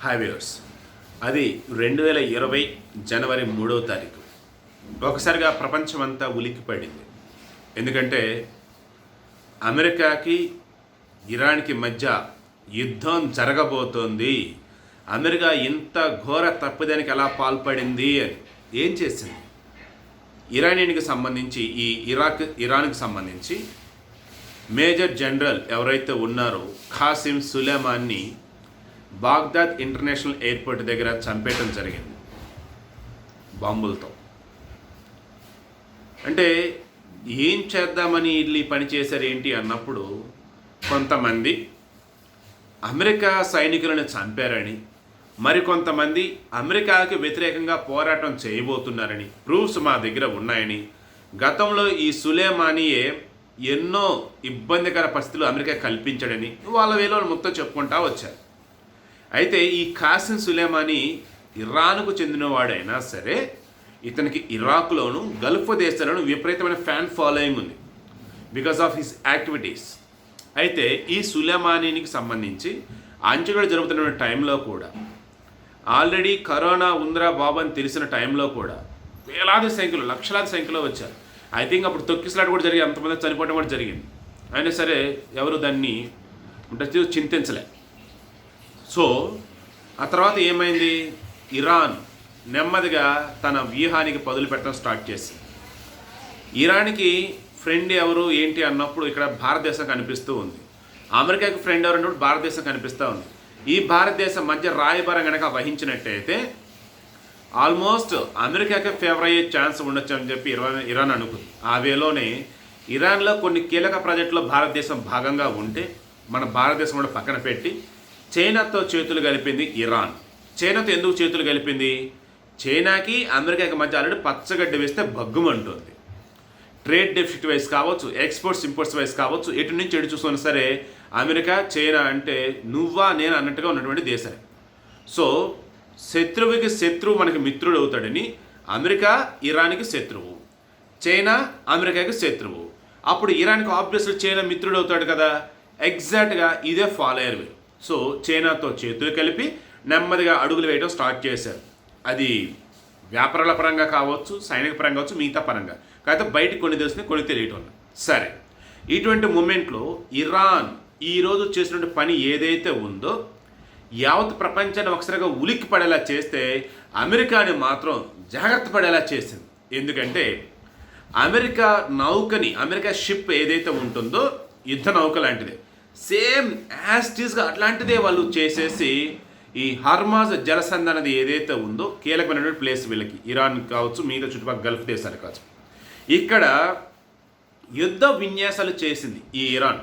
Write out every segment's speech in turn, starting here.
Hi అది రెండు వేల ఇరవై జనవరి మూడవ తారీఖు. ఒకసారిగా ప్రపంచమంతా ఉలిక్కిపడింది. ఎందుకంటే అమెరికాకి ఇరాన్కి మధ్య యుద్ధం జరగబోతోంది. అమెరికా ఇంత ఘోర తప్పిదానికి ఎలా పాల్పడింది అని ఏం చేసింది? ఇరానియన్కి సంబంధించి ఈ ఇరాక్ ఇరాన్కి సంబంధించి మేజర్ జనరల్ ఎవరైతే ఉన్నారో ఖాసిం సులేమాన్ని బాగ్దాద్ ఇంటర్నేషనల్ ఎయిర్పోర్ట్ దగ్గర చంపేయటం జరిగింది. బాంబులతో. అంటే ఏం చేద్దామని వీళ్ళు పని చేశారు ఏంటి అన్నప్పుడు కొంతమంది అమెరికా సైనికులను చంపారని మరికొంతమంది అమెరికాకి వ్యతిరేకంగా పోరాటం చేయబోతున్నారని ప్రూఫ్స్ మా దగ్గర ఉన్నాయని గతంలో ఈ సులేమానియే ఎన్నో ఇబ్బందికర పరిస్థితులు అమెరికా కల్పించాడని వాళ్ళ వేలో మొత్తం చెప్పుకుంటా వచ్చారు. అయితే ఈ కాసిం సులేమాని ఇరాన్కు చెందినవాడైనా సరే ఇతనికి ఇరాక్లోను గల్ఫ్ దేశాలను విపరీతమైన ఫ్యాన్ ఫాలోయింగ్ ఉంది. Because of his activities. అయితే ఈ సులేమానీకి సంబంధించి అంచుగడ జరుగుతున్న టైంలో కూడా ఆల్రెడీ కరోనా ఉందిరా బాబు అని తెలిసిన టైంలో కూడా వేలాది సంఖ్యలో లక్షలాది సంఖ్యలో వచ్చారు. ఐ థింక్ అప్పుడు తొక్కిసలాట కూడా జరిగి అంతమంది చనిపోవడం కూడా జరిగింది. అయినా సరే ఎవరు దాన్ని అంటే చింతించలే. సో ఆ తర్వాత ఏమైంది? ఇరాన్ నెమ్మదిగా తన వ్యూహానికి పదులు పెట్టడం స్టార్ట్ చేసింది. ఇరాన్కి ఫ్రెండ్ ఎవరు ఏంటి అన్నప్పుడు ఇక్కడ భారతదేశం కనిపిస్తూ ఉంది. అమెరికాకి ఫ్రెండ్ ఎవరు అన్నప్పుడు భారతదేశం కనిపిస్తూ ఉంది. ఈ భారతదేశం మధ్య రాయబారం కనుక వహించినట్టయితే ఆల్మోస్ట్ అమెరికాకి ఫేవర్ అయ్యే ఛాన్స్ ఉండొచ్చు అని చెప్పి ఇరాన్ ఇరాన్ అనుకుంది. ఆ వేలోనే ఇరాన్లో కొన్ని కీలక ప్రాజెక్టులో భారతదేశం భాగంగా ఉంటే మన భారతదేశం కూడా పక్కన పెట్టి చైనాతో చేతులు కలిపింది ఇరాన్. చైనాతో ఎందుకు చేతులు కలిపింది? చైనాకి అమెరికాకి మధ్య ఆల్రెడీ పచ్చగడ్డి వేస్తే భగ్గుమంటుంది. ట్రేడ్ డెఫిసిట్ వైస్ కావచ్చు ఎక్స్పోర్ట్స్ ఇంపోర్ట్స్ వైస్ కావచ్చు ఎటు నుంచి ఎటు చూసుకున్నా సరే అమెరికా చైనా అంటే నువ్వా నేను అన్నట్టుగా ఉన్నటువంటి దేశాలు. సో శత్రువుకి శత్రువు మనకి మిత్రుడు అవుతాడని అమెరికా ఇరాన్కి శత్రువు. చైనా అమెరికాకి శత్రువు. అప్పుడు ఇరాన్కి ఆబ్వియస్లీ చైనా మిత్రుడు అవుతాడు కదా. ఎగ్జాక్ట్గా ఇదే ఫాలో అయ్యారు వీరు సో చైనాతో చేతులు కలిపి నెమ్మదిగా అడుగులు వేయడం స్టార్ట్ చేశారు. అది వ్యాపారాల పరంగా కావచ్చు సైనిక పరంగా కావచ్చు మిగతా పరంగా. కాకపోతే బయట కొన్ని తెలుస్తుంది కొన్ని తెలియటం సరే ఇటువంటి మూమెంట్లో ఇరాన్ ఈరోజు చేసినటువంటి పని ఏదైతే ఉందో యావత్ ప్రపంచాన్ని ఒకసారిగా ఉలిక్కి పడేలా చేస్తే అమెరికాని మాత్రం జాగ్రత్త పడేలా చేసింది. ఎందుకంటే అమెరికా నౌకని అమెరికా షిప్ ఏదైతే ఉంటుందో యుద్ధ నౌక లాంటిదే. సేమ్ యాస్టీస్గా అట్లాంటిదే వాళ్ళు చేసేసి ఈ హర్మాజ్ జలసంధ అనేది ఏదైతే ఉందో కీలకమైనటువంటి ప్లేస్ వీళ్ళకి. ఇరాన్ కావచ్చు మిగతా చుట్టుపక్కల గల్ఫ్ దేశాలు కావచ్చు. ఇక్కడ యుద్ధ విన్యాసాలు చేసింది ఈ ఇరాన్.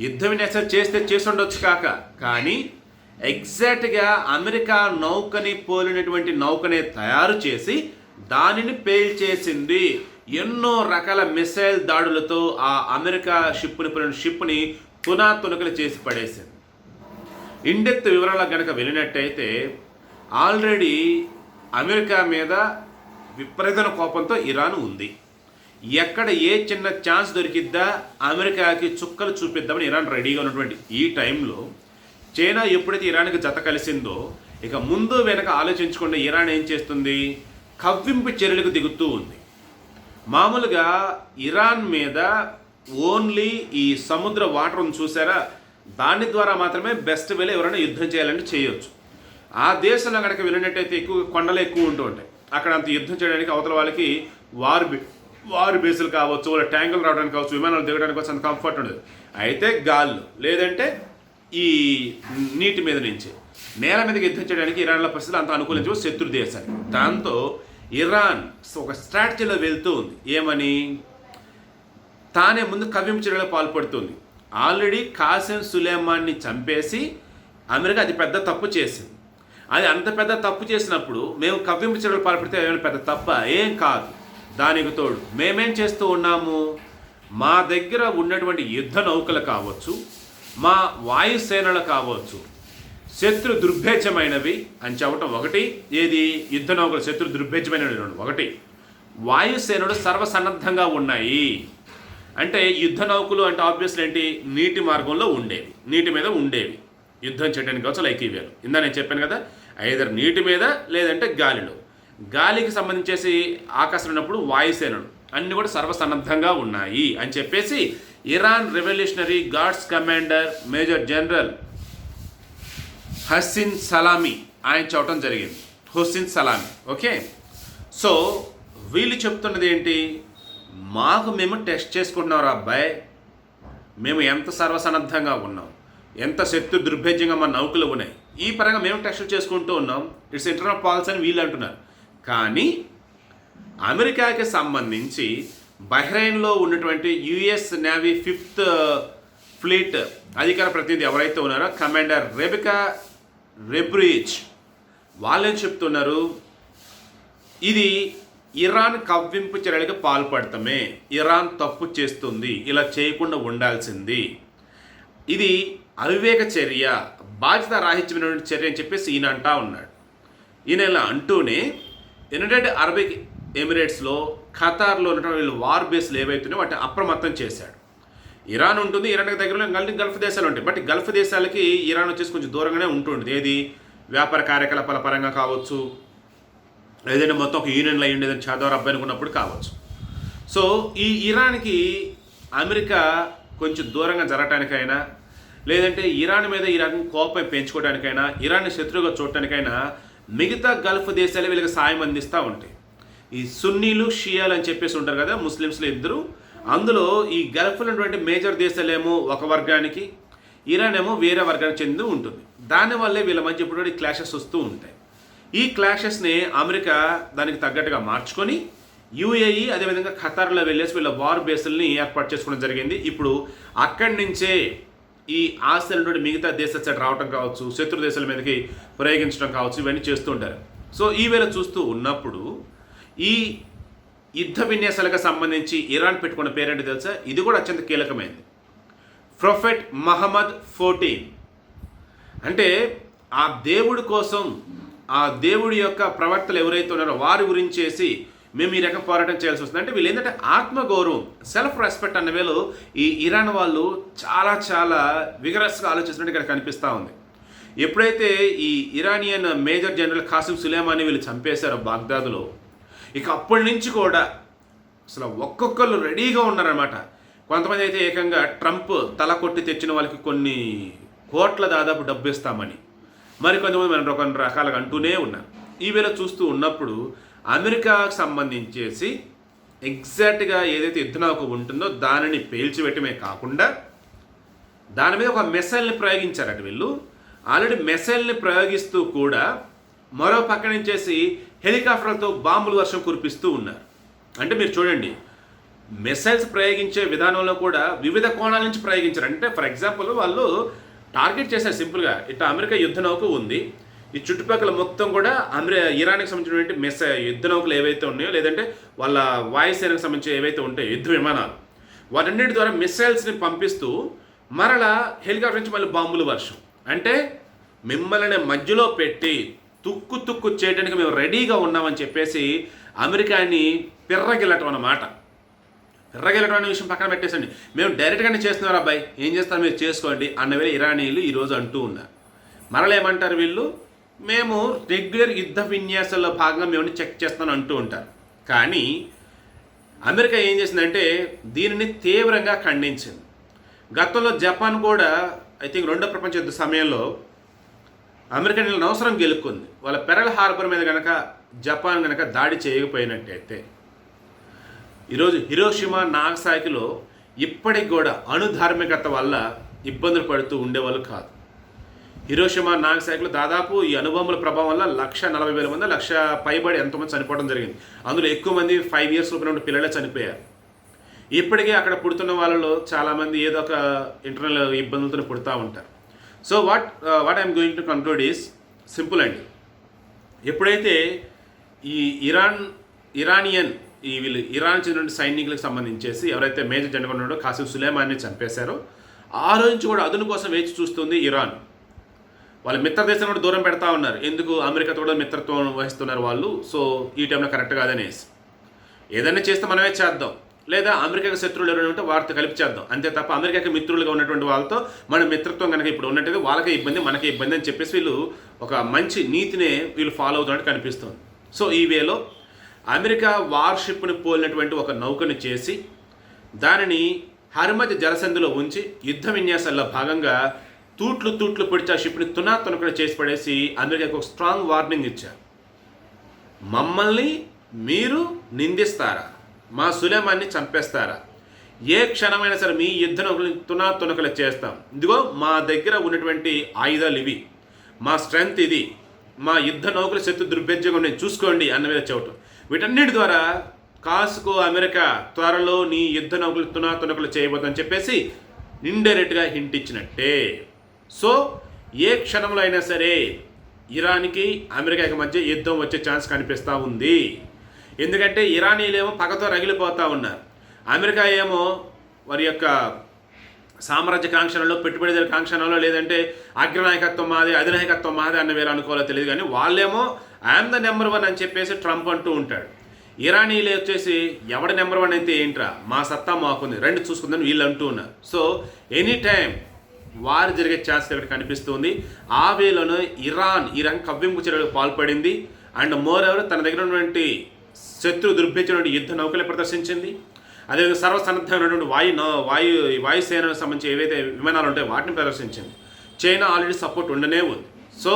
యుద్ధ విన్యాసాలు చేస్తే చేసి ఉండొచ్చు కాక కానీ ఎగ్జాక్ట్గా అమెరికా నౌకని పోలినటువంటి నౌకనే తయారు చేసి దానిని పేల్చేసింది ఎన్నో రకాల మిసైల్ దాడులతో ఆ అమెరికా షిప్ని పోలిన షిప్ని తునాతునకలు చేసి పడేసింది ఇండెత్ వివరాలకు కనుక వెళ్ళినట్టయితే ఆల్రెడీ అమెరికా మీద విపరీతమైన కోపంతో ఇరాన్ ఉంది. ఎక్కడ ఏ చిన్న ఛాన్స్ దొరికిద్దా అమెరికాకి చుక్కలు చూపిద్దామని ఇరాన్ రెడీగా ఉన్నటువంటి ఈ టైంలో చైనా ఎప్పుడైతే ఇరాన్కి జత కలిసిందో ఇక ముందు వెనక ఆలోచించకుండా ఇరాన్ ఏం చేస్తుంది? కవ్వింపు చర్యలకు దిగుతూ ఉంది. మామూలుగా ఇరాన్ మీద ఓన్లీ ఈ సముద్ర వాటర్ చూసారా? దాని ద్వారా మాత్రమే బెస్ట్ వేలో ఎవరైనా యుద్ధం చేయాలంటే చేయొచ్చు. ఆ దేశంలో కనుక వెళ్ళినట్టయితే ఎక్కువ కొండలు ఎక్కువ ఉంటూ ఉంటాయి. అక్కడ అంత యుద్ధం చేయడానికి అవతల వాళ్ళకి వారు వారు బేసులు కావచ్చు వాళ్ళ ట్యాంకులు రావడానికి కావచ్చు విమానాలు దిగడానికి కావచ్చు అంత కంఫర్ట్ ఉండదు. అయితే గాల్లో లేదంటే ఈ నీటి మీద నుంచి. నేల మీదకి యుద్ధం చేయడానికి ఇరాన్ల పరిస్థితులు అంత అనుకూలించవు శత్రు దేశానికి దాంతో ఇరాన్ ఒక స్ట్రాటజీలో వెళ్తూ ఉంది. ఏమని? తానే ముందు కవ్వించడంలో పాల్పడుతుంది. ఆల్రెడీ కాసిం సులేమాన్ని చంపేసి అమెరికా అది పెద్ద తప్పు చేసింది. అది అంత పెద్ద తప్పు చేసినప్పుడు మేము కవ్వింపు చర్యలు పాల్పడితే ఏమైనా పెద్ద తప్ప? ఏం కాదు. దానికి తోడు మేమేం చేస్తూ ఉన్నాము? మా దగ్గర ఉన్నటువంటి యుద్ధ నౌకలు కావచ్చు మా వాయుసేనలు కావచ్చు శత్రు దుర్భేజమైనవి అని చెప్పటం ఒకటి. ఏది? యుద్ధ నౌకలు శత్రు దుర్భేద్యమైనవి ఒకటి. వాయుసేనుడు సర్వసన్నద్ధంగా ఉన్నాయి. అంటే యుద్ధ నౌకలు అంటే ఆబ్వియస్లీ ఏంటి? నీటి మార్గంలో ఉండేవి. నీటి మీద ఉండేవి. యుద్ధం చేయడానికి కావచ్చు లైక్ ఇవ్వాలి ఇందా నేను చెప్పాను కదా ఐదర్ నీటి మీద లేదంటే గాలిలో. గాలికి సంబంధించేసి ఆకాశం ఉన్నప్పుడు వాయుసేనలు. అన్నీ కూడా సర్వసన్నద్ధంగా ఉన్నాయి అని చెప్పేసి Iran revolutionary guards commander major general Hossein Salami ఆయన చెప్పడం జరిగింది. హుస్సిన్ సలామీ ఓకే? సో వీళ్ళు చెప్తున్నది ఏంటి? మాకు మేము టెస్ట్ చేసుకుంటున్నాం అబ్బాయి? మేము ఎంత సర్వసన్నద్ధంగా ఉన్నాం ఎంత శక్తి దుర్భేద్యంగా మా నౌకలు ఉన్నాయి. ఈ పరంగా మేము టెస్టులు చేసుకుంటూ ఉన్నాం. ఇట్స్ ఇంటర్నల్ పాలసీ అని వీళ్ళు అంటున్నారు. కానీ అమెరికాకి సంబంధించి బహ్రెయిన్లో ఉన్నటువంటి US navy fifth uh, fleet అధికార ప్రతినిధి ఎవరైతే ఉన్నారో కమాండర్ రెబికా రెబ్రిచ్ వాళ్ళేం చెప్తున్నారు? ఇది ఇరాన్ కవ్వింపు చర్యలకు పాల్పడటమే. ఇరాన్ తప్పు చేస్తుంది. ఇలా చేయకుండా ఉండాల్సింది. ఇది అవివేక చర్య. బాధ్యత రాహిత్యమైనటువంటి చర్య అని చెప్పేసి ఈయన అంటా ఉన్నాడు. ఈయన ఇలా అంటూనే యునైటెడ్ అరబిక్ ఎమిరేట్స్లో ఖతార్లో ఉన్నటువంటి వీళ్ళు వార్ బేస్లు ఏవైతున్నాయో వాటిని అప్రమత్తం చేశాడు. ఇరాన్ ఉంటుంది. ఇరాన్కి దగ్గరలో మళ్ళీ గల్ఫ్ దేశాలు ఉంటాయి. బట్ గల్ఫ్ దేశాలకి ఇరాన్ వచ్చేసి కొంచెం దూరంగానే ఉంటుంది ఏది? వ్యాపార కార్యకలాపాల పరంగా కావచ్చు ఏదైనా మొత్తం ఒక యూనియన్లో అయ్యి ఉండేదని చదవరు అబ్బాయి అనుకున్నప్పుడు కావచ్చు. సో ఈ ఇరాన్కి అమెరికా కొంచెం దూరంగా జరగటానికైనా లేదంటే ఇరాన్ మీద ఇరాన్ కోపం పెంచుకోవడానికైనా ఇరాన్ని శత్రువుగా చూడటానికైనా మిగతా గల్ఫ్ దేశాలు వీళ్ళకి సాయం అందిస్తూ ఉంటాయి. ఈ సున్నీలు షియాలు అని చెప్పేసి ఉంటారు కదా ముస్లిమ్స్లో ఇద్దరు. అందులో ఈ గల్ఫ్లో ఉన్నటువంటి మేజర్ దేశాలేమో ఒక వర్గానికి ఇరాన్ ఏమో వేరే వర్గానికి చెంది ఉంటుంది. దానివల్లే వీళ్ళ మధ్య ఇప్పుడు క్లాషెస్ వస్తూ ఉంటాయి. ఈ క్లాషెస్ని అమెరికా దానికి తగ్గట్టుగా మార్చుకొని యూఏఈ అదేవిధంగా ఖతార్లో వెళ్ళేసి వీళ్ళ వార్ బేసుల్ని ఏర్పాటు చేసుకోవడం జరిగింది. ఇప్పుడు అక్కడి నుంచే ఈ ఆస్తుల నుండి మిగతా దేశాల సైడ్ రావడం కావచ్చు శత్రు దేశాల మీదకి ప్రయోగించడం కావచ్చు ఇవన్నీ చేస్తూ ఉంటారు. సో ఈ వేళ చూస్తూ ఉన్నప్పుడు ఈ యుద్ధ విన్యాసాలకు సంబంధించి ఇరాన్ పెట్టుకున్న పేరేంటి తెలుసా? ఇది కూడా అత్యంత కీలకమైనది ప్రొఫెట్ మహమ్మద్ ఫోర్టీన్. అంటే ఆ దేవుడి కోసం ఆ దేవుడి యొక్క ప్రవర్తలు ఎవరైతే ఉన్నారో వారి గురించేసి మేము ఈ రకం పోరాటం చేయాల్సి వస్తుంది. అంటే వీళ్ళు ఏంటంటే ఆత్మగౌరవం సెల్ఫ్ రెస్పెక్ట్ అన్న వేళ ఈ ఇరాన్ వాళ్ళు చాలా చాలా విగరస్గా ఆలోచిస్తున్నట్టు ఇక్కడ కనిపిస్తూ ఉంది. ఎప్పుడైతే ఈ Iranian major general Qasem Soleimani వీళ్ళు చంపేశారో బాగ్దాద్లో ఇక అప్పటి నుంచి కూడా అసలు ఒక్కొక్కరు రెడీగా ఉన్నారనమాట కొంతమంది అయితే ఏకంగా ట్రంప్ తల కొట్టి తెచ్చిన వాళ్ళకి కొన్ని కోట్ల దాదాపు డబ్బు ఇస్తామని. మరి కొంతమంది మన కొన్ని రకాలుగా అంటూనే ఉన్నారు. ఈవేళ చూస్తూ ఉన్నప్పుడు అమెరికాకు సంబంధించేసి ఎగ్జాక్ట్గా ఏదైతే యుద్ధనౌక ఉంటుందో దానిని పేల్చిపెట్టమే కాకుండా దాని మీద ఒక మెసైల్ని ప్రయోగించారట వీళ్ళు. ఆల్రెడీ మెసైల్ని ప్రయోగిస్తూ కూడా మరో పక్క నుంచేసి హెలికాప్టర్లతో బాంబుల వర్షం కురిపిస్తూ ఉన్నారు. అంటే మీరు చూడండి మిసైల్స్ ప్రయోగించే విధానంలో కూడా వివిధ కోణాల నుంచి ప్రయోగించారు అంటే ఫర్ ఎగ్జాంపుల్ వాళ్ళు టార్గెట్ చేశారు సింపుల్గా. ఇట్లా అమెరికా యుద్ధ నౌక ఉంది. ఈ చుట్టుపక్కల మొత్తం కూడా అమెరి ఇరాన్కి సంబంధించినటువంటి మిస్ యుద్ధ నౌకలు ఏవైతే ఉన్నాయో లేదంటే వాళ్ళ వాయుసేనకు సంబంధించి ఏవైతే ఉంటాయో యుద్ధ విమానాలు వాటన్నిటి ద్వారా మిస్సైల్స్ని పంపిస్తూ మరలా హెలికాప్టర్ నుంచి మళ్ళీ బాంబులు వర్షం. అంటే మిమ్మల్ని మధ్యలో పెట్టి తుక్కు తుక్కు చేయడానికి మేము రెడీగా ఉన్నామని చెప్పేసి అమెరికాని పిర్రగిల్లటం అన్నమాట. ఎర్రగెలకడం విషయం పక్కన పెట్టేసండి. మేము డైరెక్ట్గానే చేస్తున్నారు అబ్బాయి? ఏం చేస్తారు మీరు? చేసుకోండి. అన్నవేళ ఇరానీలు ఈరోజు అంటూ ఉన్నారు. మరలా ఏమంటారు వీళ్ళు? మేము రెగ్యులర్ యుద్ధ విన్యాసాల్లో భాగంగా మేము చెక్ చేస్తాను అంటూ ఉంటారు. కానీ అమెరికా ఏం చేసిందంటే దీనిని తీవ్రంగా ఖండించింది. గతంలో జపాన్ కూడా ఐ థింక్ రెండో ప్రపంచ యుద్ధ సమయంలో అమెరికా నీళ్ళని అవసరం గెలుక్కుంది. వాళ్ళ పెరల్ హార్బర్ మీద కనుక జపాన్ కనుక దాడి చేయకపోయినట్టయితే ఈరోజు హిరోషిమా నాగసాకిలో ఇప్పటికి కూడా అణుధార్మికత వల్ల ఇబ్బందులు పడుతూ ఉండేవాళ్ళు కాదు. హిరోషిమా నాగసాకిలో దాదాపు ఈ అనుభవముల ప్రభావం వల్ల లక్ష నలభై వేల మంది లక్ష పైబడి ఎంతోమంది చనిపోవడం జరిగింది. అందులో ఎక్కువ మంది ఫైవ్ ఇయర్స్ లోపల ఉన్న పిల్లలే చనిపోయారు. ఇప్పటికే అక్కడ పుడుతున్న వాళ్ళలో చాలామంది ఏదో ఒక ఇంటర్నల్ ఇబ్బందులతో పుడుతూ ఉంటారు. So what what I'm going to conclude is simple అండి ఎప్పుడైతే ఈ ఇరాన్ ఇరానియన్ ఈ వీళ్ళు ఇరాన్ చెందిన సైనికులకు సంబంధించేసి ఎవరైతే మేజర్ జనరల్ ఉన్నాడో కాసిం సులేమాన్ని చంపేశారో. ఆ రోజు నుంచి కూడా అదును కోసం వేచి చూస్తుంది ఇరాన్. వాళ్ళ మిత్ర దేశం కూడా దూరం పెడతా ఉన్నారు. ఎందుకు? అమెరికాతో కూడా మిత్రత్వం వహిస్తున్నారు వాళ్ళు. సో ఈ టైంలో కరెక్ట్ కాదనేసి ఏదైనా చేస్తే మనమే చేద్దాం. లేదా అమెరికాకి శత్రువులు ఎవరైనా ఉంటే వారితో కలిపి చేద్దాం. అంతే తప్ప అమెరికాకి మిత్రులుగా ఉన్నటువంటి వాళ్ళతో మన మిత్రత్వం కనుక ఇప్పుడు ఉన్నట్టుగా వాళ్ళకే ఇబ్బంది మనకే ఇబ్బంది అని చెప్పేసి వీళ్ళు ఒక మంచి నీతినే వీళ్ళు ఫాలో అవుతున్నట్టు కనిపిస్తుంది. సో ఈ వేలో అమెరికా వార్షిప్ను పోలినటువంటి ఒక నౌకని చేసి దానిని హర్మతి జలసంధిలో ఉంచి యుద్ధ విన్యాసాల్లో భాగంగా తూట్లు తూట్లు పొడిచి ఆ షిప్ని తునా తునకడ చేసి పడేసి అమెరికాకు ఒక స్ట్రాంగ్ వార్నింగ్ ఇచ్చారు. మమ్మల్ని మీరు నిందిస్తారా? మా సులేమాన్ని చంపేస్తారా? ఏ క్షణమైనా సరే మీ యుద్ధ నౌకలు తునా తునకలు చేస్తాం. ఇదిగో మా దగ్గర ఉన్నటువంటి ఆయుధాలు ఇవి. మా స్ట్రెంగ్త్ ఇది. మా యుద్ధ నౌకలు శత్రు దుర్భేద్యంగా ఉన్నాయి. చూసుకోండి అన్న మీద చెవటం వీటన్నిటి ద్వారా కాస్కో అమెరికా త్వరలో నీ యుద్ధ నౌకలు తునా తునకలు చేయబోతుందని చెప్పేసి ఇండైరెక్ట్గా హింట్ ఇచ్చినట్టే. సో ఏ క్షణంలో అయినా సరే ఇరాన్కి అమెరికాకి మధ్య యుద్ధం వచ్చే ఛాన్స్ కనిపిస్తూ ఉంది. ఎందుకంటే ఇరానీలేమో పగతో రగిలిపోతూ ఉన్నారు. అమెరికా ఏమో వారి యొక్క సామ్రాజ్య కాంక్షణలో పెట్టుబడిదారు కాంక్షణలో లేదంటే అగ్రనాయకత్వం మాది అధినాయకత్వం మాది అన్న వేరు అనుకోవాలో తెలియదు కానీ వాళ్ళేమో ఐఎమ్ ద నెంబర్ వన్ అని చెప్పేసి ట్రంప్ అంటూ ఉంటాడు. ఇరానీలు వచ్చేసి ఎవడ నెంబర్ వన్ అయితే ఏంట్రా? మా సత్తా మాకుంది. రెండు చూసుకుందని వీళ్ళు అంటూ ఉన్నారు. సో ఎనీ టైం వారు జరిగే ఛాన్స్ ఇక్కడ కనిపిస్తుంది. ఆ వేలోనే ఇరాన్ ఇరాన్ కవ్వింపు చర్యలకు పాల్పడింది. అండ్ మోర్ ఎవరు తన దగ్గర ఉన్నటువంటి శత్రు దుర్భించినటువంటి యుద్ధ నౌకలు ప్రదర్శించింది. అదేవిధంగా సర్వసన్నద్ధమైనటువంటి వాయు వాయు వాయుసేనకు సంబంధించి ఏవైతే విమానాలు ఉంటాయో వాటిని ప్రదర్శించింది చైనా ఆల్రెడీ సపోర్ట్ ఉండనే ఉంది. సో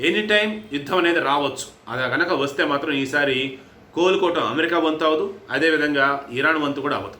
ఎనీ టైం యుద్ధం అనేది రావచ్చు. అది కనుక వస్తే మాత్రం ఈసారి కోలుకోవటం అమెరికా వంతు అవ్వదు. అదేవిధంగా ఇరాన్ వంతు కూడా అవ్వదు.